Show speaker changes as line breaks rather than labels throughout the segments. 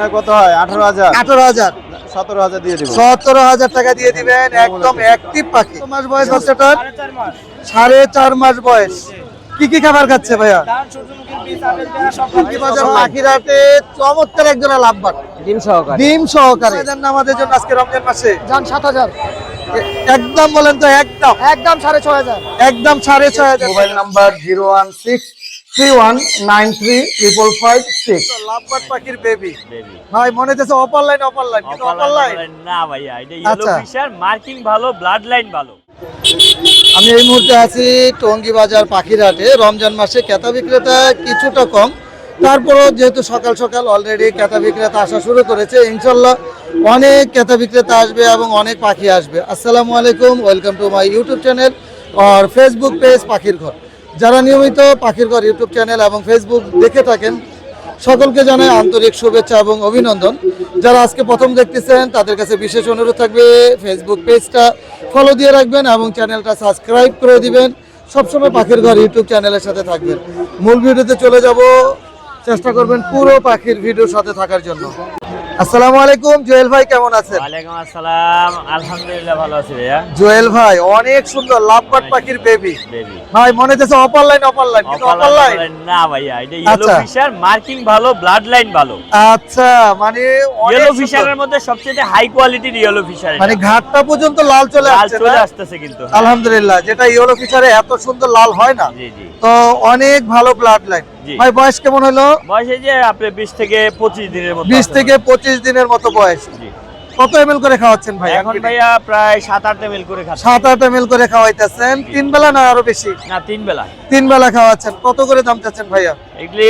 Final কত হয়? আঠারো হাজার?
আঠারো হাজার।
সতেরো হাজার দিয়ে দেবো।
সতেরো হাজার টাকা দিয়ে দিবেন একদম অ্যাক্টিভ পাখি। মাস বয়স বাচ্চাটার সাড়ে চার মাস। বয়স। কি কি খাবার খাচ্ছে ভাইয়া? চমৎকার
ডিম সহকারে।
ডিম সহকারে। আমাদের জন্য আজকে রমজান মাসে।
যান সাত হাজার।
একদম বলেন তো একদম।
একদম সাড়ে ছয় হাজার।
একদম সাড়ে ছয় হাজার। Mobile number zero one six three one nine three triple five six পাখির বেবি ভাই মনে হচ্ছে অপার লাইন অপার লাইন কিন্তু অপার লাইন
না ভাইয়া এটা ইয়েলো। ফিশার মার্কিং ভালো ব্লাড লাইন ভালো।
আমি এই মুহূর্তে আছি টঙ্গী বাজার পাখিরহাটে। রমজান মাসে ক্রেতা বিক্রেতা কিছুটা কম। তারপরও যেহেতু সকাল সকাল অলরেডি ক্রেতা বিক্রেতা আসা শুরু করেছে ইনশাল্লাহ অনেক ক্রেতা বিক্রেতা আসবে এবং অনেক পাখি আসবে। আসসালামু আলাইকুম welcome to my YouTube channel R Facebook page পাখির ঘর। যারা নিয়মিত পাখির ঘর ইউটিউব চ্যানেল এবং ফেসবুক দেখে থাকেন, সকলকে জানাই আন্তরিক শুভেচ্ছা এবং অভিনন্দন। যারা আজকে প্রথম দেখতেছেন, তাদের কাছে বিশেষ অনুরোধ থাকবে ফেসবুক পেজটা ফলো দিয়ে রাখবেন এবং চ্যানেলটা সাবস্ক্রাইব করে দিবেন। সবসময় পাখির ঘর ইউটিউব চ্যানেলের সাথে থাকবেন। মূল ভিডিওতে চলে যাব। চেষ্টা করবেন পুরো পাখির ভিডিওর সাথে থাকার জন্য। আসসালামু আলাইকুম জুয়েল ভাই কেমন আছেন?
ওয়ালাইকুম আসসালাম। আলহামদুলিল্লাহ ভালো আছি ভাইয়া।
জুয়েল ভাই অনেক সুন্দর পাখির বেবি ভাই মনে হচ্ছে অপার লাইন অপার লাইন কিন্তু অপার লাইন
না ভাইয়া এটা ইয়েলো। ফিশার মার্কিং ভালো ব্লাড লাইন ভালো।
আচ্ছা মানে
ইয়েলো ফিশারের মধ্যে সবচেয়ে হাই কোয়ালিটির ইয়েলো ফিশার
মানে ঘাটটা পর্যন্ত লাল চলে
লাল
আসছে
চলে? আসতেছে কিন্তু
আলহামদুলিল্লাহ যেটা ইয়েলো ফিচারে এত সুন্দর লাল হয় না?
জি জি।
তো অনেক ভালো ব্লাড লাইন ভাই বয়স কেমন হলো?
বয়সে যে আপনি বিশ থেকে পঁচিশ দিনের মতো
বিশ। থেকে পঁচিশ দিনের মতো বয়স। কত এম করে খাওয়াচ্ছেন ভাই?
এখন ভাইয়া প্রায় সাত আট এমএল করে খাওয়া
সাত আট এম করে খাওয়াইতেছেন। তিন বেলা না আরও বেশি?
না তিন বেলা।
তিন বেলা খাওয়াচ্ছেন। কত করে দাম চাচ্ছেন ভাইয়া?
এগুলি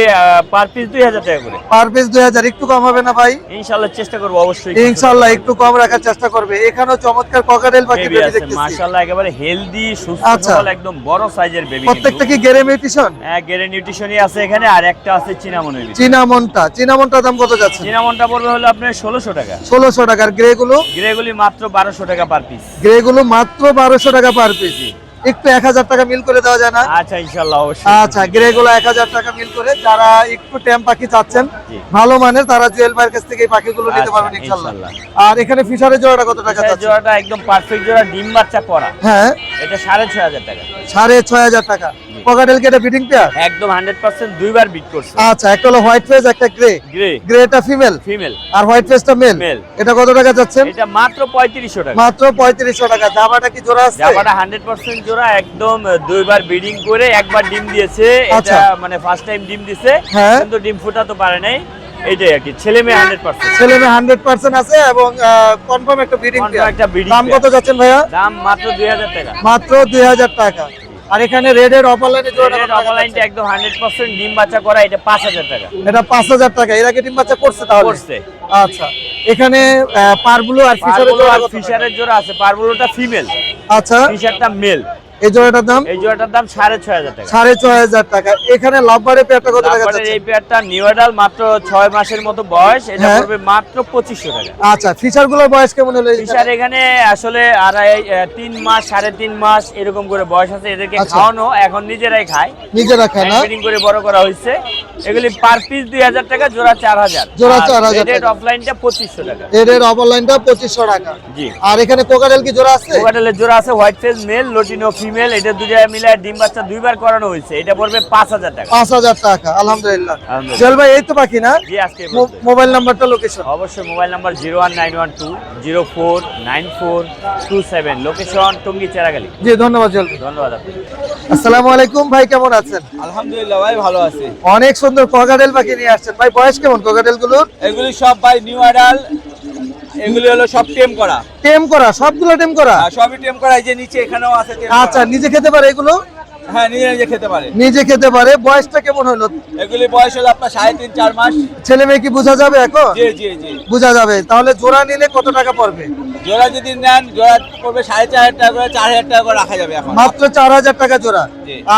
পার পিস দুই হাজার টাকা করে।
পার পিস দুই হাজার একটু কম হবে না ভাই?
ইনশাল্লাহ চেষ্টা করব অবশ্যই
ইনশাল্লাহ একটু কম রাখার চেষ্টা করবে। এখানেও চমৎকার ককাটেল পাখি
বেবি
দেখতেছি।
মাশাআল্লাহ একেবারে হেলদি সুস্থ
আচ্ছা।
সবল একদম বড় সাইজের বেবি
প্রত্যেকটা কি গেরে মিউটিশন
হ্যাঁ গেরে নিউট্রিশনই আছে এখানে আর একটা আছে চিনামনের ভিতরে।
চিনামনটা চিনামনটার দাম কত যাচ্ছে?
চিনামনটা পড়বে হলো আপনার ষোলোশো টাকা।
ষোলোশো টাকার গ্রে গুলো
গ্রেগুলি মাত্র বারোশো টাকা পার পিস
গ্রে গুলো মাত্র বারোশো টাকা পার পিস একটু এক হাজার টাকা মিল করে দেওয়া যায় না।
আচ্ছা ইনশাল্লাহ অবশ্যই।
আচ্ছা গ্রে গুলো এক হাজার টাকা মিল করে যারা একটু ট্যাম পাখি চাচ্ছেন ভালো মানের তারা জুয়েল ভাইয়ের কাছ থেকে এই পাখিগুলো নিতে
আচ্ছা,
পারবেন ইনশাল্লাহ। আর এখানে ফিশারের জোড়াটা কত টাকা চাচ্ছেন?
জোড়াটা একদম পারফেক্ট জোড়া ডিম বাচ্চা করা
হ্যাঁ।
এটা সাড়ে ছয় হাজার টাকা।
সাড়ে ছয় হাজার টাকা। পকাটেল কি এটা বিডিং পেয়ার
একদম হান্ড্রেড পার্সেন্ট দুইবার বিট করছে।
আচ্ছা একটা হলো হোয়াইট ফেস একটা গ্রে
গ্রে
গ্রেটা ফিমেল
ফিমেল
আর হোয়াইট ফেসটা মেল এটা কত টাকা চাচ্ছেন
এটা মাত্র পঁয়ত্রিশশো টাকা।
মাত্র পঁয়ত্রিশশো টাকা। জামাটা কি জোড়া আছে?
জামাটা হান্ড্রেড পার্সেন্ট জোড়া একদম দুইবার ব্রিডিং করে একবার ডিম দিয়েছে।
আচ্ছা।
এটা মানে ফার্স্ট টাইম ডিম দিছে।
হ্যাঁ।
কিন্তু ডিম ফুটাতে পারে নাই। এইটাই আর কি ছেলে মেয়ে হান্ড্রেড পার্সেন্ট
ছেলে মেয়ে হান্ড্রেড পার্সেন্ট আছে এবং কনফার্ম একটা
Confirm একটা
দাম কত যাচ্ছেন ভাইয়া?
দাম মাত্র দুই হাজার টাকা।
মাত্র দুই হাজার টাকা। আর এখানে রেড এর অফার লাইনে টাকা
অফলাইনটা একদম হান্ড্রেড পার্সেন্ট ডিম বাচ্চা করা এটা পাঁচ হাজার টাকা।
এটা পাঁচ হাজার টাকা। এর আগে ডিম বাচ্চা করছে তাহলে?
করছে।
আচ্ছা। এখানে পারবুলো আর ফিশারের জোড়া
ফিশারের জোড়া আছে। পারবুলোটা ফিমেল
আচ্ছা।
ফিশারটা মেল
এই জোড়াটার দাম?
এই জোড়াটার দাম সাড়ে ছয় হাজার টাকা।
সাড়ে ছয় হাজার টাকা। এখানে লাভবারে পেয়ারটা কত টাকা যাচ্ছে
এই পেয়ারটা নিউ অ্যাডাল মাত্র মাসের মতো বয়স। এটা
হ্যাঁ।
পড়বে মাত্র টাকা।
আচ্ছা ফিচারগুলোর বয়স কেমন হলো
ফিশার এখানে আসলে আড়াই মাস সাড়ে তিন মাস এরকম করে বয়স আছে। এদেরকে
আচ্ছা।
খাওয়ানো এখন নিজেরাই খায়।
নিজেরা খায় না?
ব্রিডিং করে বড় করা হয়েছে। এগুলি পার পিস দুই হাজার টাকা জোড়া চার হাজার।
জোড়া 4,000 টাকা।
অফলাইনটা পঁচিশশো টাকা।
এর অফার লাইনটা পঁচিশশো টাকা।
জি।
আর এখানে কোকারেল কি জোড়া আছে?
জোড়া আছে হোয়াইট মেল লোটিনো ফিমেল এটা দুটা মিলে ডিম বাচ্চা দুইবার করানো হয়েছে। এটা পড়বে পাঁচ হাজার টাকা।
পাঁচ হাজার টাকা আলহামদুলিল্লাহ। জল ভাই এই তো বাকি না?
জি আজকে
মোবাইল নাম্বারটা লোকেশন
অবশ্যই mobile number zero one nine one two zero four nine four two seven. Location Tongi Cheragali.
জি ধন্যবাদ জল ভাই।
ধন্যবাদ আপনি
আসসালামু আলাইকুম ভাই কেমন আছেন?
আলহামদুলিল্লাহ ভাই ভালো আছে।
অনেক সুন্দর কোকাটেল পাখি নিয়ে আসছেন। ভাই বয়স কেমন কোকাটেলগুলোর?
এগুলি সব ভাই নিউ আইডাল এগুলি হলো সব টেম করা।
টেম করা সবগুলো টেম করা?
সবই টেম করা এই যে নিচে এখানেও আছে
আচ্ছা নিজে খেতে পারে এগুলো?
হ্যাঁ নিজে খেতে পারে।
নিজে খেতে পারে বয়সটা কেমন হলো?
এগুলি বয়স হলো আপনার সাড়ে তিন চার মাস।
ছেলে মেয়ে কি বোঝা যাবে এখন?
জি জি জি।
বোঝা যাবে। তাহলে জোড়া নিলে কত টাকা পড়বে?
জোড়া যদি নেন জোড়া পড়বে সাড়ে চার হাজার টাকা করে চার হাজার টাকা করে রাখা যাবে এখন।
মাত্র চার হাজার টাকা জোড়া।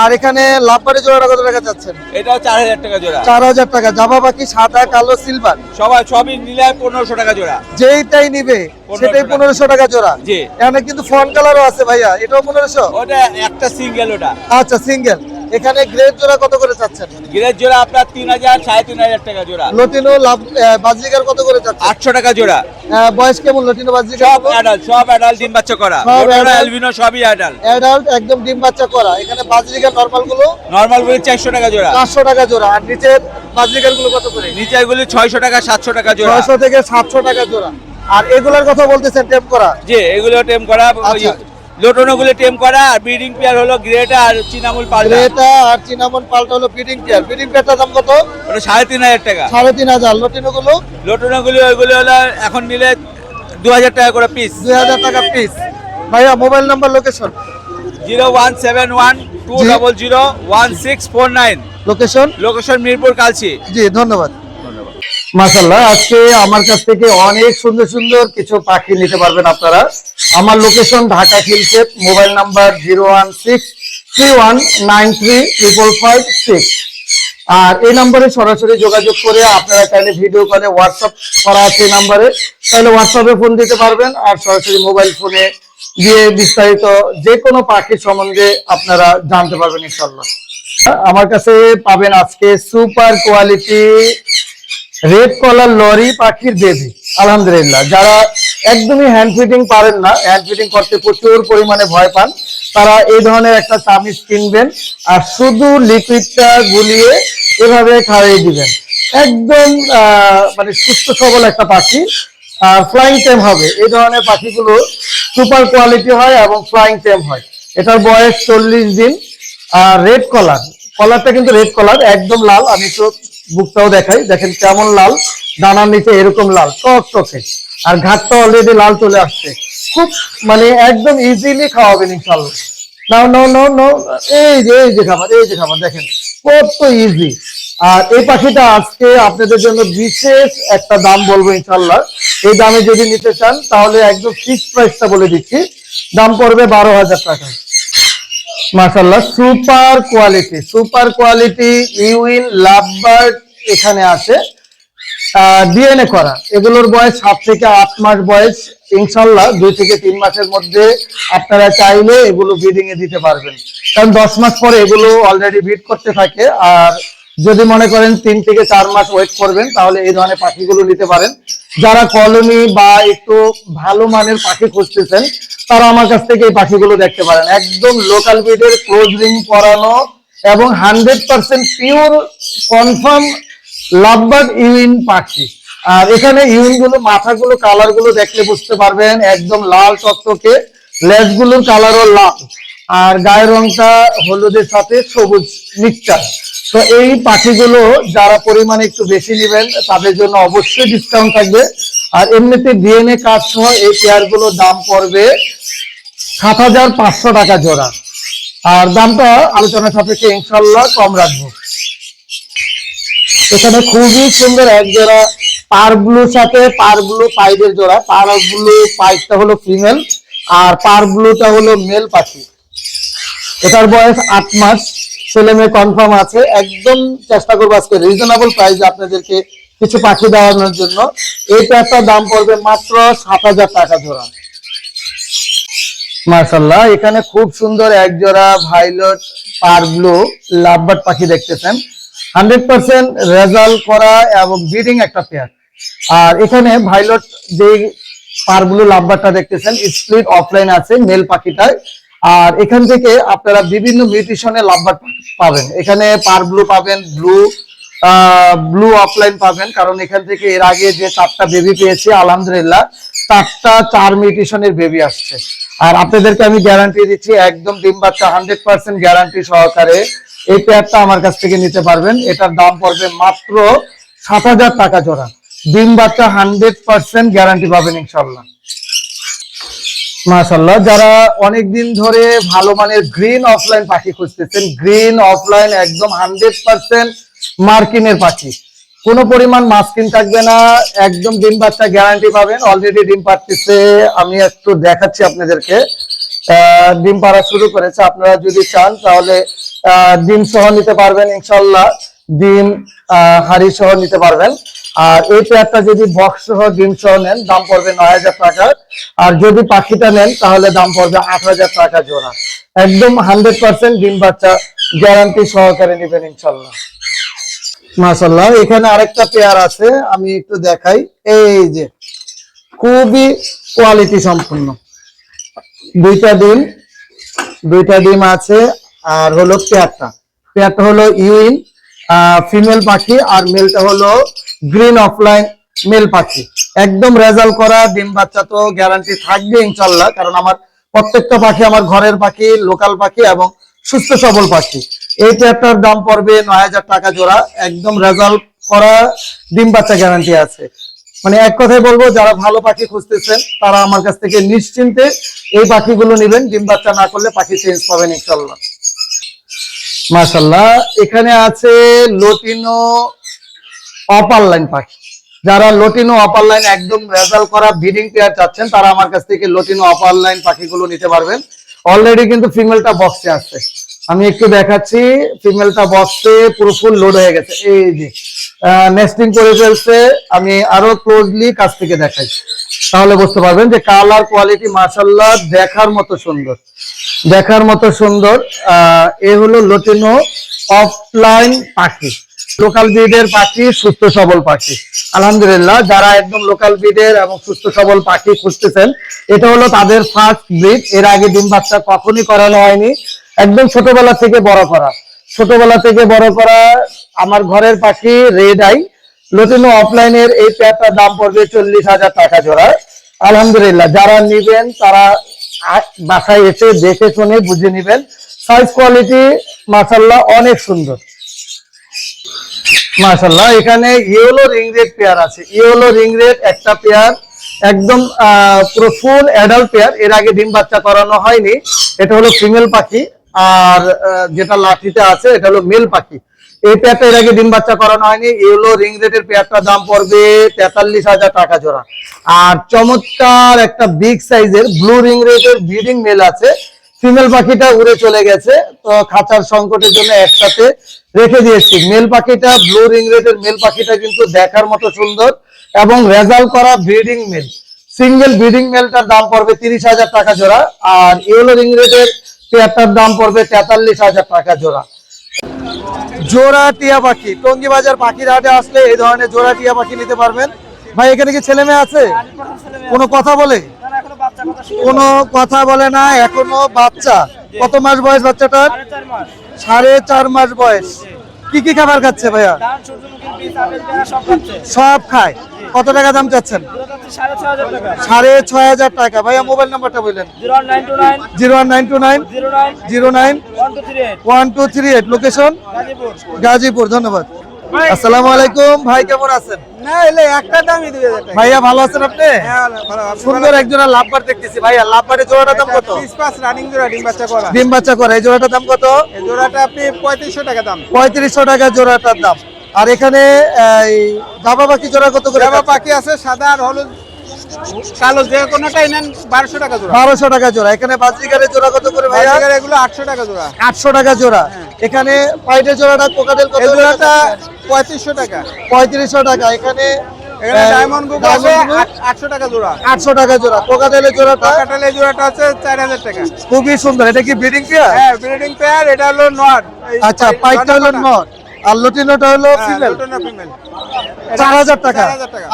আর এখানে লাভবারে জোড়া কত টাকা চাচ্ছেন?
এটাও চার হাজার টাকা জোড়া।
চার হাজার টাকা জামা পাখি সাদা কালো সিলভার?
সবাই সবই নিলে পনেরোশো টাকা জোড়া।
যেইটাই নিবে সেটাই পনেরোশো টাকা জোড়া। এখানে কিন্তু ফোন কালারও আছে ভাইয়া এটাও পনেরোশো?
ওটা একটা সিঙ্গেল ওটা।
আচ্ছা সিঙ্গেল
এখানে গ্রেড জোড়া কত করে চাচ্ছেন?
গিরের জোড়া আপনার তিন হাজার সাড়ে তিন হাজার টাকা জোড়া।
লটিনো লাভ বাজরিকার কত করে চাচ্ছেন?
আটশো টাকা জোড়া।
বয়স কেমন লটিনো বাজরিকার
সব অ্যাডাল্ট সব অ্যাডাল্ট ডিম বাচ্চা করা। অ্যালবিনো সবই অ্যাডাল্ট
অ্যাডাল্ট একদম ডিম বাচ্চা করা। এখানে বাজরিকার নর্মালগুলো?
নর্মাল গুলি চারশো টাকা জোড়া।
চারশো টাকা জোড়া। আর নিচের বাজরিকারগুলো কত করে?
নিচের গুলি ছয়শো টাকা সাতশো টাকা জোড়া।
ছয়শো থেকে সাতশো টাকা জোড়া। আর এগুলোর কথা বলতেছেন টেপ করা?
জি এগুলো টেম করা।
আচ্ছা।
টেম করা আর ব্রিডিং পেয়ার হলো গ্রেটা আর চিনামুল পাল্টা।
গ্রেটা আর চিনামন পাল্টা হলো ফিডিং পেয়ার। ফিডিং পেয়ারটার দাম কত?
ওটা সাড়ে তিন হাজার টাকা।
সাড়ে তিন হাজার। লটিনো গুলো
লোটনো ওইগুলো হলো এখন নিলে দু হাজার টাকা করে পিস
দুই হাজার টাকা পিস ভাইয়া mobile number location
zero one seven one two. Double zero one six four nine.
Location
location Mirpur Kalshi.
জি ধন্যবাদ। মাশাল্লাহ আজকে আমার কাছ থেকে অনেক সুন্দর সুন্দর কিছু পাখি নিতে পারবেন আপনারা। আমার location Dhaka Khilkhet mobile number zero one six three one nine three triple five six আর এই নম্বরে সরাসরি যোগাযোগ করে আপনারা চাইলে ভিডিও কলে হোয়াটসঅ্যাপ করা আছে এই নাম্বারে। তাহলে হোয়াটসঅ্যাপে ফোন দিতে পারবেন আর সরাসরি মোবাইল ফোনে দিয়ে বিস্তারিত যে কোনো পাখির সম্বন্ধে আপনারা জানতে পারবেন ইনশাল্লাহ আমার কাছে পাবেন আজকে super quality red collar lory পাখির বেবি আলহামদুলিল্লাহ, যারা একদমই হ্যান্ড ফিটিং পারেন না হ্যান্ড ফিটিং করতে প্রচুর পরিমাণে ভয় পান, তারা এই ধরনের একটা চামিচ কিনবেন আর শুধু লিকুইডটা গুলিয়ে এভাবে খাইয়ে দিবেন। একদম মানে সুস্থ সবল একটা পাখি। আর ফ্লাইং টেম হবে। এই ধরনের পাখিগুলো সুপার কোয়ালিটি হয় এবং ফ্লাইং টেম হয়। এটার বয়স চল্লিশ দিন। আর রেড কলার কলারটা কিন্তু রেড কলার একদম লাল। আমি তো বুকটাও দেখাই। দেখেন কেমন লাল ডানার নিচে এরকম লাল, টক টকে। আর ঘাটটা অলরেডি লাল চলে আসছে। খুব মানে একদম ইজিলি খাওয়াবেন ইনশাল্লাহ নাও নাও নাও নাও। এই যে এই যে খাবার, এই যে খাবার, দেখেন, কত ইজি আর এই পাখিটা আজকে আপনাদের জন্য বিশেষ একটা দাম বলব ইনশাল্লাহ এই দামে যদি নিতে চান, তাহলে একদম ফিক্স প্রাইসটা বলে দিচ্ছি। দাম পড়বে বারো হাজার টাকা। মাশাল্লাহ সুপার কোয়ালিটি সুপার কোয়ালিটি ইউইন লাভবার্ড এখানে আছে। ডিএনএ করা। এগুলোর বয়স সাত থেকে আট মাস বয়স। ইনশাল্লাহ দুই থেকে তিন মাসের মধ্যে আপনারা চাইলে এগুলো ব্রিডিং এ দিতে পারবেন। কারণ দশ মাস পরে এগুলো অলরেডি ব্রিড করতে থাকে। আর যদি মনে করেন তিন থেকে চার মাস ওয়েট করবেন, তাহলে এই ধরনের পাখিগুলো নিতে পারেন। যারা কলোনি বা একটু ভালো মানের পাখি খুঁজতেছেন তারা আমার কাছ থেকে এই পাখিগুলো দেখতে পারেন। একদম লোকাল ব্রিডের ক্লোজ রিং পরানো এবং hundred percent pure confirm lovebird ইউইন পাখি। আর এখানে ইউইনগুলো মাথাগুলো কালারগুলো দেখলে বুঝতে পারবেন, একদম লাল টকটকে গুলোর কালারও লাল। আর গায়ের রংটা হলুদের সাথে সবুজ মিক্সচার তো এই পাখিগুলো যারা পরিমাণে একটু বেশি নেবেন, তাদের জন্য অবশ্যই ডিসকাউন্ট থাকবে। আর এমনিতে ডিএনএ কাজ সহ এই পেয়ারগুলোর দাম পড়বে সাত হাজার পাঁচশো টাকা জোড়া। আর দামটা আলোচনা সাপেক্ষে ইনশাল্লাহ কম রাখব। এখানে খুবই সুন্দর এক জোড়া পার ব্লুর সাথে পার ব্লু পাইডের জোড়া। পার ব্লু পাইডটা হলো ফিমেল, আর পার ব্লুটা হলো মেল পাখি। এটার বয়স আট মাস, ছেলে মেয়ে কনফার্ম আছে। একদম চেষ্টা করব আজকে রিজনেবল প্রাইসে আপনাদেরকে কিছু পাখি দেওয়ানোর জন্য। এই প্যাকটার দাম পড়বে মাত্র সাত হাজার টাকা জোড়া। মার্শাল্লাহ এখানে খুব সুন্দর এক জোড়া ভাইলট পার ব্লু লাভবার্ড পাখি দেখতেছেন। হান্ড্রেড পার্সেন্ট রেজাল্ট করা এবং ব্রিডিং একটা পেয়ার। আর এখানে ভাইলট যে পার ব্লু লাভবারটা দেখতেছেন, স্প্লিট অফলাইন আছে মেল পাখিটায়। আর এখান থেকে আপনারা বিভিন্ন মিউটিশনে লাভবার পাবেন। এখানে পার ব্লু পাবেন, ব্লু ব্লু অফলাইন পাবেন। কারণ এখান থেকে এর আগে যে চারটা বেবি পেয়েছি, আলহামদুলিল্লাহ চারটা চার মিউটিশনের বেবি আসছে। আর আপনাদেরকে আমি গ্যারান্টি দিচ্ছি, একদম ডিম বাচ্চা হান্ড্রেড পার্সেন্ট গ্যারান্টি সহকারে এই পেয়ারটা আমার কাছ থেকে নিতে পারবেন। এটার দাম পড়বে মাত্র সাত হাজার টাকা জোড়া। ডিম বাচ্চা হান্ড্রেড পার্সেন্ট গ্যারান্টি পাবেন ইনশাল্লাহ মাশাল্লাহ যারা অনেক দিন ধরে ভালো মানের গ্রিন অফলাইন পাখি খুঁজতেছেন গ্রিন অফলাইন একদম হান্ড্রেড পার্সেন্ট মার্কিনের পাখি। কোনো পরিমাণ মাস্কিন থাকবে না, একদম ডিম বাচ্চা গ্যারান্টি পাবেন। অলরেডি ডিম পাড়তেছে, আমি একটু দেখাচ্ছি আপনাদেরকে। ডিম পাড়া শুরু করেছে, আপনারা যদি চান তাহলে ডিম সহ নিতে পারবেন, ইনশাল্লাহ। ডিম হাড়ি সহ নিতে পারবেন। আর এই পেয়ারটা যদি বক্স সহ ডিম সহ নেন, দাম পড়বে নয় হাজার টাকা। আর যদি পাখিটা নেন, তাহলে দাম পড়বে আট হাজার টাকা জোড়া। একদম হান্ড্রেড পার্সেন্ট ডিম বাচ্চা গ্যারান্টি সহকারে নেবেন, ইনশাল্লাহ। মাশাল্লাহ এখানে আরেকটা পেয়ার আছে, আমি একটু দেখাই। এই যে, খুবই কোয়ালিটি সম্পূর্ণ। দুইটা ডিম দুইটা ডিম আছে, আর হলো পেয়ারটা পেয়ারটা হলো ইউইন ফিমেল পাখি, আর মেলটা হলো গ্রিন অফলাইন মেল পাখি। একদম রেজাল্ট করা ডিম বাচ্চা তো গ্যারান্টি থাকবে ইনশাল্লাহ কারণ আমার প্রত্যেকটা পাখি আমার ঘরের পাখি লোকাল পাখি এবং সুস্থ সবল পাখি। এই পেয়ারটার দাম পড়বে নয় হাজার টাকা জোড়া। একদম রেজাল্ট করা ডিম বাচ্চা গ্যারান্টি আছে। মানে এক কথায় বলব, যারা ভালো পাখি খুঁজতেছেন, তারা আমার কাছ থেকে নিশ্চিন্তে এই পাখিগুলো নেবেন। ডিম বাচ্চা না করলে পাখি চেঞ্জ পাবেন ইনশাল্লাহ মাশাল্লাহ এখানে আছে লটিনো অপার লাইন পাখি। যারা লটিনো অপার লাইন একদম রেজাল্ট করা ব্রিডিং পেয়ার চাচ্ছেন, তারা আমার কাছ থেকে লটিনো অপার লাইন পাখিগুলো নিতে পারবেন। অলরেডি কিন্তু ফিমেলটা বক্সে আছে। আমি একটু দেখাচ্ছি ফিমেলটা বক্সে পুরো ফুল লোড হয়ে গেছে। এই যে নেস্টিং করে ফেলছে। আমি আরও ক্লোজলি কাছ থেকে দেখাই। তাহলে বুঝতে পারবেন যে কালার কোয়ালিটি মাশাল্লাহ দেখার মতো সুন্দর। দেখার মতো সুন্দর। এ হলো লটিনো অফলাইন পাখি। লোকাল ব্রিডের পাখি, সুস্থ সবল পাখি। আলহামদুলিল্লাহ, যারা একদম লোকাল ব্রিডের এবং সুস্থ সবল পাখি খুঁজতেছেন, এটা হলো তাদের ফার্স্ট ব্রিড এর আগে ডিম বাচ্চা কখনই করানো হয়নি। একদম ছোটবেলা থেকে বড় করা। ছোটবেলা থেকে বড় করা, আমার ঘরের পাখি রেড আই লটিনো অফলাইনের এই প্যাডটার দাম পড়বে চল্লিশ হাজার টাকা জোড়া। আলহামদুলিল্লাহ, যারা নিবেন তারা বাসায় এসে দেখে শুনে বুঝে নিবেন। সাইজ কোয়ালিটি মাসাল্লাহ অনেক সুন্দর। মাশাল্লাহ এখানে ইয়েলো রিং রেড পেয়ার আছে। ইয়েলো রিং রেড একটা পেয়ার একদম পুরো ফুল অ্যাডাল্ট পেয়ার এর আগে ডিম বাচ্চা করানো হয়নি। এটা হলো ফিমেল পাখি। আর যেটা লাঠিতে আছে, এটা হলো মেল পাখি। এই পেয়ারটা এর আগে ডিম বাচ্চা করানো হয়নি। ইয়েলো রিং রেডের পেয়ারটার দাম পড়বে তেতাল্লিশ হাজার টাকা জোড়া। আর চমৎকার একটা বিগ সাইজের ব্লু রিং রেডের ব্রিডিং মেল আছে। ফিমেল পাখিটা উড়ে চলে গেছে। তো খাঁচার সংকটের জন্য একসাথে রেখে দিয়েছি। মেল পাখিটা ব্লু রিং রেডের মেল পাখিটা কিন্তু দেখার মতো সুন্দর এবং রেজাল্ট করা ব্রিডিং মেল সিঙ্গেল ব্রিডিং মেলটার দাম পড়বে তিরিশ হাজার টাকা জোড়া। আর ইয়েলো রিং রেডের পেয়ারটার দাম পড়বে তেতাল্লিশ হাজার টাকা জোড়া। জোড়া টিয়া পাখি। টঙ্গি বাজার পাখির হাটে আসলে এই ধরনের জোড়া টিয়া পাখি নিতে পারবেন। ভাই, এখানে কি ছেলে মেয়ে আছে? কোনো কথা বলে? কোনো কথা বলে না, এখনও বাচ্চা। কত মাস বয়স বাচ্চাটার? সাড়ে চার মাস বয়স। কি কি খাবার খাচ্ছে ভাইয়া? সব খায়। কত টাকা দাম চাচ্ছেন? সাড়ে ছয় হাজার টাকা। ভাইয়া মোবাইল নাম্বারটা বললেন। Zero one nine two nine. Zero nine one two three eight. Location Gazipur. ধন্যবাদ। আসসালামু আলাইকুম। ভাই কেমন আছেন?
না এলে একটা দামই দিবে
ভাইয়া ভালো আছেন আপনি? সুন্দর একজোড়া লাভবার দেখতেছি। ভাইয়া লাভবারের জোড়াটার দাম কত?
পিসপাস রানিং জোড়া ডিম বাচ্চা করা।
ডিম বাচ্চা করে। এই জোড়াটার দাম কত?
এই জোড়াটা আপনি পঁয়ত্রিশশো টাকা দাম।
পঁয়ত্রিশশো টাকা জোড়াটার দাম। আর এখানে দাবা পাখি জোড়া কত করে
জামা পাখি আছে সাদা আর হলুদ। কালো যে কোনোটাই নেন বারোশো টাকা জোড়া।
বারোশো টাকা জোড়া। এখানে বাজিকারের জোড়া কত করে
বাজারে এগুলো আটশো টাকা জোড়া।
আটশো টাকা জোড়া। এখানে পাইটের জোড়াটা কোকাটেল কত
জোড়াটা পঁয়ত্রিশশো টাকা।
পঁয়ত্রিশশো টাকা। এখানে
এখানে ডায়মন্ডগুলো আছে আটশো টাকা জোড়া।
আটশো টাকা জোড়া। কোকাটেলের জোড়াটা?
কাটালে জোড়াটা আছে চার হাজার টাকা।
খুবই সুন্দর। এটা কি ব্রিডিং পেয়ার
হ্যাঁ ব্রিডিং পেয়ার এটা হলো নট
আচ্ছা পাইটটা হলো নট আর লটিনোটা হলো ফিমেল
ফিমেল
চার হাজার টাকা।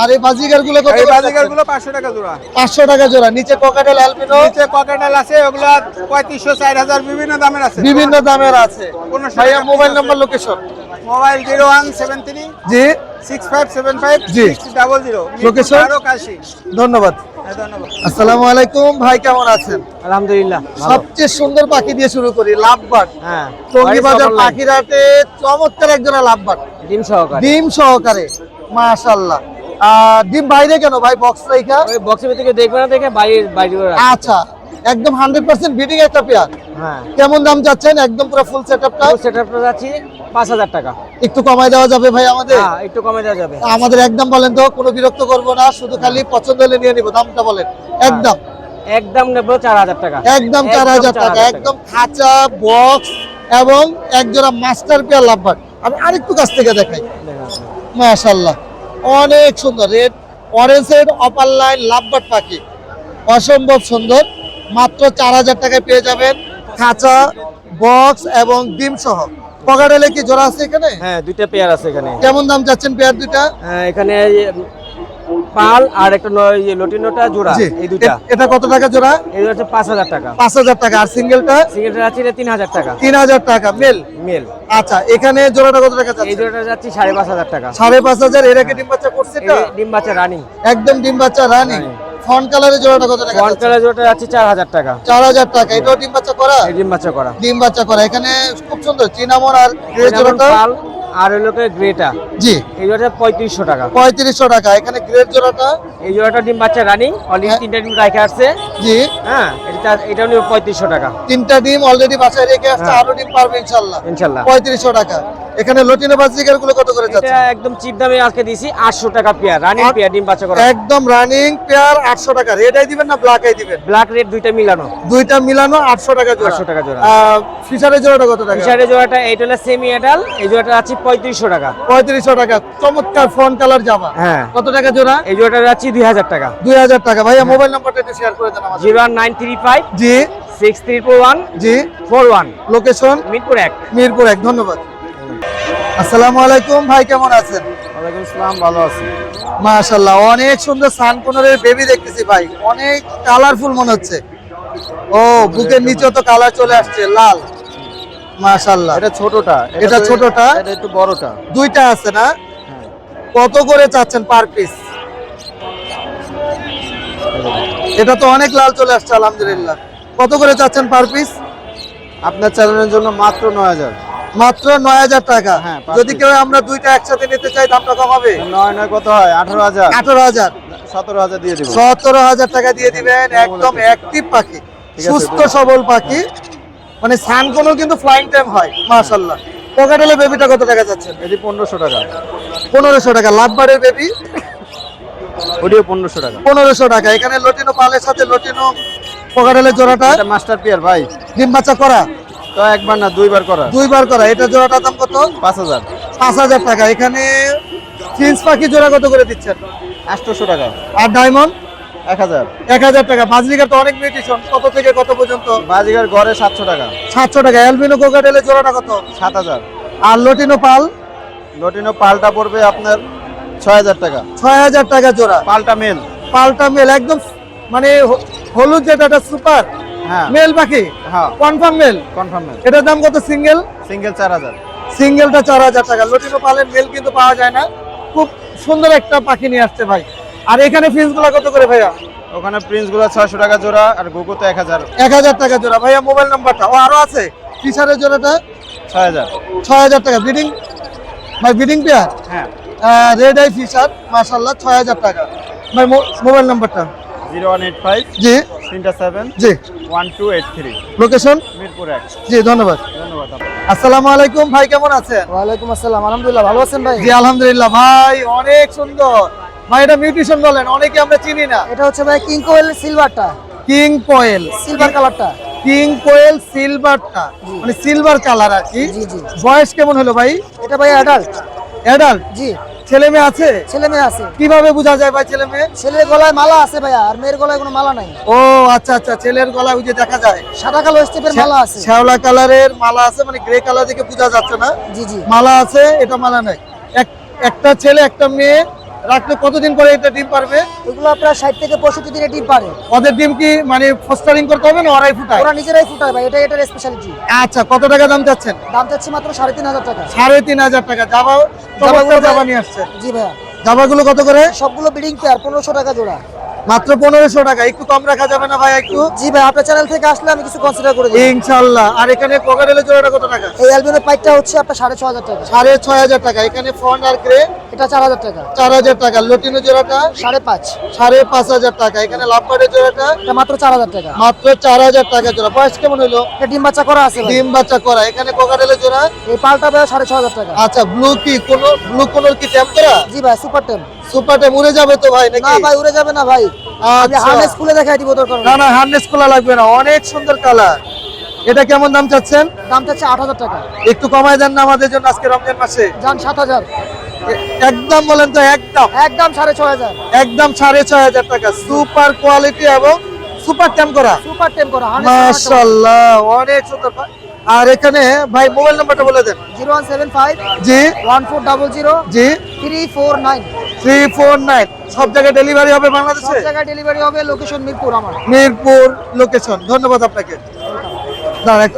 আর এই বাজিকারগুলো কত যাচ্ছে?
গুলো পাঁচশো টাকা জোড়া।
পাঁচশো টাকা জোড়া। নিচে কোকাটেল অ্যালপিনো
নিচে ককাটেল আছে ওগুলা পঁয়ত্রিশশো চার হাজার বিভিন্ন দামের আছে।
বিভিন্ন দামের আছে।
পনেরোশো
ভাইয়া mobile number location
mobile zero one seven three
জি।
সিক্স ফাইভ সেভেন ফাইভ
জি।
Double zero.
লোকেশন
আরও কাশি। হ্যাঁ, ধন্যবাদ।
আসসালামু আলাইকুম ভাই কেমন আছেন?
আলহামদুলিল্লাহ
সবচেয়ে সুন্দর পাখি দিয়ে শুরু করি লাভবার্ড।
হ্যাঁ টঙ্গিবাজার
পাখিরাতে চমৎকার একজোড়া লাভবার্ড।
ডিম সহকারে।
ডিম সহকারে মাশাআল্লাহ। আহ, ডিম বাইরে কেন ভাই বক্স রাইখা
ওই বক্সের ভিতরে দেখবে না দেখে বাইরে বাইরে
আচ্ছা একদম হান্ড্রেড পার্সেন্ট বিডিং একটা পেয়ার
হ্যাঁ।
কেমন দাম চাচ্ছেন? একদম পুরো ফুল
সেট আপটা যাচ্ছি পাঁচ হাজার টাকা।
একটু কমাই দেওয়া যাবে ভাই আমাদের?
হ্যাঁ একটু কমে দেওয়া যাবে।
আমাদের একদম বলেন তো কোনো বিরক্ত করব না শুধু খালি পছন্দ হলে নিয়ে নিবো দামটা বলেন। একদম
একদম নেব চার হাজার টাকা।
একদম চার হাজার টাকা একদম খাঁচা বক্স এবং একজোড়া মাস্টার পেয়ার লাভবার আমি আরেকটু কাছ থেকে দেখাই। মাশাল্লাহ অনেক সুন্দর। রেড অরেঞ্জের অপার লাইন লাভবার্ড পাখি। অসম্ভব সুন্দর। মাত্র চার হাজার টাকায় পেয়ে যাবেন খাঁচা
বক্স এবং ডিম সহ। কি জোড়া আছে এখানে?
হ্যাঁ দুইটা পেয়ার আছে এখানে।
কেমন দাম পেয়ার দুইটা?
হ্যাঁ, এখানে পাল আর একটা ইয়ে লটিনোটা জোড়া এই দুইটা।
এটা কত টাকা জোড়া?
এই হচ্ছে পাঁচ হাজার টাকা।
পাঁচ হাজার টাকা। আর সিঙ্গেলটা?
সিগারেট আছে এটা তিন হাজার টাকা।
তিন হাজার টাকা। মেল?
মেল।
আচ্ছা এখানে জোড়াটা কত টাকা
এই জোড়াটা যাচ্ছে সাড়ে পাঁচ হাজার টাকা।
সাড়ে পাঁচ হাজার। এর আগে ডিম বাচ্চা করছে এটা?
ডিম বাচ্চা রানিং।
একদম ডিম বাচ্চা রানিং। ফ্রন্ট কালারের জোড়াটা কত টাকা
ফ্রন্ট কালার জোড়াটা চার হাজার টাকা।
চার হাজার টাকা। এটাও ডিম বাচ্চা করা?
ডিম বাচ্চা করা।
ডিম বাচ্চা করা। এখানে খুব সুন্দর চিনামন আর গ্রে জোড়াটা।
আর হলো গ্রেটা।
জি।
এই জোড়াটা পঁয়ত্রিশশো টাকা।
পঁয়ত্রিশশো টাকা। এখানে গ্রেড জোড়াটা?
এই জোড়াটা ডিম বাচ্চা রানিং। অলরেডি
হ্যাঁ।
তিনটা ডিম রাখা আসছে।
জি।
হ্যাঁ এটা এটাও নিয়ে পঁয়ত্রিশশো টাকা।
তিনটা ডিম অলরেডি বাসায় রেখে আসছে।
হ্যাঁ।
আরও ডিম পারবে ইনশাল্লাহ।
ইনশাল্লাহ।
পঁয়ত্রিশশো টাকা। এখানে লটিনো বাজিকারগুলো কত করে যাচ্ছে?
এটা একদম চিপ দামে আজকে দিছি আটশো টাকা পেয়ার রানিং পেয়ার ডিম বাচ্চা করা।
একদম রানিং পেয়ার আটশো টাকা। রেডাই দিবেন না ব্ল্যাকাই দিবেন?
ব্ল্যাক রেড দুইটা মিলানো।
দুইটা মিলানো আটশো টাকা জোড়া।
800 টাকা জোড়া।
ফিশারের জোড়াটা কত টাকা?
ফিশারের জোড়াটা এইটা হলো সেমি এডাল এই জোড়াটা আছে পঁয়ত্রিশশো টাকা।
পঁয়ত্রিশশো টাকা। চমৎকার ফোন কালার জামা।
হ্যাঁ।
কত টাকা জোড়া?
এই জোড়াটা দুই হাজার টাকা।
দুই হাজার টাকা। ভাইয়া মোবাইল নাম্বারটা একটু শেয়ার করে দেন আমাদের।
Zero one nine three five
জি।
সিক্স থ্রি ফোর ওয়ান
জি।
Four one.
লোকেশন
মিরপুর এক।
মিরপুর এক। ধন্যবাদ। আসসালামু আলাইকুম ভাই কেমন আছেন?
ওয়ালাইকুম আসসালাম ভালো আছি।
মাশাল্লাহ অনেক সুন্দর সানকোনরের বেবি দেখতেছি ভাই অনেক কালারফুল মনে হচ্ছে। ও বুকের নিচে তো কালার চলে আসছে লাল। মাশাল্লাহ
এটা ছোটটা
এটা ছোটটা?
এটা একটু বড়টা।
দুইটা আছে না? কত করে চাচ্ছেন পার পিস এটা তো অনেক লাল চলে আসছে আলহামদুলিল্লাহ। কত করে চাচ্ছেন পার পিস
আপনার চ্যানেলের জন্য মাত্র নয় হাজার।
মাত্র নয় হাজার টাকা।
হ্যাঁ,
যদি কেউ আমরা দুইটা একসাথে নিতে চাই দামটা কমাবে
নয় নয় কত হয়? আঠারো হাজার?
আঠারো হাজার।
সতেরো হাজার দিয়ে দেবো।
সতেরো হাজার টাকা দিয়ে দিবেন একদম অ্যাক্টিভ পাখি। সুস্থ সবল পাখি। মানে সান কোনো কিন্তু ফ্লাইং টাইম হয় মাশাল্লাহ পকেটেলে বেবিটা কত টাকা যাচ্ছে?
এটি পনেরোশো টাকা।
পনেরোশো টাকা লাভ বারের বেবি
ওটিও পনেরোশো টাকা।
পনেরোশো টাকা। এখানে লটিনো পালের সাথে লটিনো পকেটেলের জোড়াটা
মাস্টার পিয়ার ভাই।
ডিম বাচ্চা করা।
তো একবার না দুইবার করা।
দুইবার করা। এটা জোড়াটার দাম কত?
পাঁচ হাজার।
পাঁচ হাজার টাকা। এখানে ফিন্স পাখি জোড়া কত করে দিচ্ছেন?
আটশোশো টাকা।
আর ডায়মন্ড?
এক হাজার।
এক হাজার টাকা। বাজরিকার তো অনেক মিউটেশন কত থেকে কত পর্যন্ত?
বাজিগার গড়ে সাতশো টাকা।
সাতশো টাকা। অ্যালবিনো কোকাটেলের জোড়াটা কত?
সাত হাজার।
আর লটিনো পাল
লটিনো পাল্টা পড়বে আপনার ছয় হাজার টাকা।
ছয় হাজার টাকা জোড়া।
পাল্টা মেল
পালটা মেল একদম মানে হলুদ যেটা সুপার মেল পাখি
হ্যাঁ।
কনফার্ম মেল
কনফার্ম মেল
এটার দাম কত সিঙ্গেল
সিঙ্গেল চার হাজার।
সিঙ্গেলটা চার হাজার টাকা। লটিনো পালের মেল কিন্তু পাওয়া যায় না। খুব সুন্দর একটা পাখি নিয়ে আসছে ভাই। আর এখানে ফিসগুলা কত করে ভাইয়া?
ওখানে প্রিন্সগুলো ছয়শো টাকা জোড়া আর গুগোতে এক হাজার।
এক হাজার টাকা জোড়া। ভাইয়া মোবাইল নাম্বারটা ও আরও আছে? ফিশারের জোড়াটা?
ছয় হাজার।
ছয় হাজার টাকা। বিডিং ভাই বিডিং পেয়ার
হ্যাঁ।
রেড আই ফিশার মাশাল্লাহ ছয় হাজার টাকা। ভাই মোবাইল নাম্বারটা
জিরো ওয়ান এইট ফাইভ
জি।
তিনটা সেভেন
জি।
One two eight three
location
Mirpur এক।
জি ধন্যবাদ।
ধন্যবাদ
আসসালামু আলাইকুম ভাই কেমন আছেন?
ওয়ালাইকুম আসসালাম আলহামদুলিল্লাহ ভালো আছেন ভাই?
জি আলহামদুলিল্লাহ ভাই অনেক সুন্দর। ভাই এটা মিউটেশন বলেন অনেকে আমরা চিনি না।
এটা হচ্ছে ভাই king quail সিলভারটা।
King quail.
Silver কালারটা।
কিং কোয়েল সিলভারটা। মানে সিলভার কালার আর কি।
জি, জি।
বয়স কেমন হলো ভাই?
এটা ভাই অ্যাডাল্ট
অ্যাডাল্ট
জি।
ছেলে মেয়ে আছে?
ছেলে মেয়ে আছে।
কীভাবে বোঝা যায় ভাই ছেলে মেয়ে?
ছেলের গলায় মালা আছে ভাইয়া আর মেয়ের গলায় কোনো মালা নাই।
ও আচ্ছা আচ্ছা ছেলের গলায় ওই যে দেখা যায়।
সাদা কালো স্টেপের মালা আছে।
শ্যাওলা কালারের মালা আছে মানে গ্রে কালার দেখে বোঝা যাচ্ছে না?
জি জি।
মালা আছে এটা মালা নাই। এক একটা ছেলে একটা মেয়ে রাখলে কতদিন পরে এটা ডিম পারবে?
এগুলো আপনার ষাট থেকে পঁয়ষট্টি দিনে ডিম পারে।
ওদের ডিম কি মানে ফস্টারিং করতে হবে না ওরাই ফুটায়?
ওরা নিজেরাই ফুটায় ভাই এটা এটার স্পেশালিটি
আচ্ছা কত টাকা দাম চাচ্ছেন?
দাম চাচ্ছি মাত্র সাড়ে তিন হাজার টাকা।
সাড়ে তিন হাজার টাকা। জাবা জাবা নিয়ে আসছে
জি ভাইয়া।
জাবাগুলো কত করে?
সবগুলো বিডিং পেয়ার পনেরোশো টাকা জোড়া।
মাত্র পনেরোশো টাকা। একটু কম রাখা যাবে না ভাই একটু?
জি ভাই আপনার চ্যানেল থেকে আসলে আমি কিছু কনসিডার করে দিই
ইনশাল্লাহ। আর এখানে কোকারেলের জোড়াটা কত টাকা?
এই অ্যালবিনো পাইপটা হচ্ছে আপনার সাড়ে ছ হাজার টাকা।
সাড়ে ছয় হাজার টাকা। এখানে ফ্রন্ট আর গ্রে
এটা চার হাজার টাকা।
চার হাজার টাকা। লটিনো জোড়াটা?
সাড়ে পাঁচ।
সাড়ে পাঁচ হাজার টাকা। এখানে লাভবারের জোড়াটা?
মাত্র চার হাজার টাকা।
মাত্র চার হাজার টাকা জোড়া। বয়স কেমন হলো?
ডিম বাচ্চা করা আছে
ডিম বাচ্চা করা। এখানে কোকারেলের জোড়া?
এই পাল্টা ভাই সাড়ে ছ হাজার টাকা।
আচ্ছা ব্লু কি? কোন ব্লু কোনোর কি করা?
জি ভাই সুপার টেম
সুপার ট্যাপ উড়ে যাবে তো ভাই
না ভাই উড়ে যাবে না ভাই। আমি
আচ্ছা।
হার্নেস খুলে দেখাই দিব দরকার
না না হার্নেস খোলা লাগবে না। অনেক সুন্দর কালার এটা কেমন দাম চাচ্ছেন?
দাম চাচ্ছে আট হাজার টাকা।
একটু কমায় দেন না আমাদের জন্য আজকে রমজান মাসে।
যান সাত হাজার।
একদম বলেন তো একদম।
একদম সাড়ে ছ হাজার।
একদম সাড়ে ছয় হাজার টাকা। সুপার কোয়ালিটি এবং সুপার ট্যাম করা।
সুপার টেম করা 100
মাশাল্লাহ অনেক সুন্দর। আর এখানে ভাই মোবাইল নাম্বারটা বলে দেন।
জিরো ওয়ান সেভেন ফাইভ
জি।
ওয়ান ফোর ডাবল জিরো
জি।
Three four nine.
Three four nine. সব জায়গায় ডেলিভারি হবে
সব
বাংলাদেশে
জায়গায় ডেলিভারি হবে লোকেশন মিরপুর আমার।
মিরপুর লোকেশন ধন্যবাদ আপনাকে। দাঁড়ান,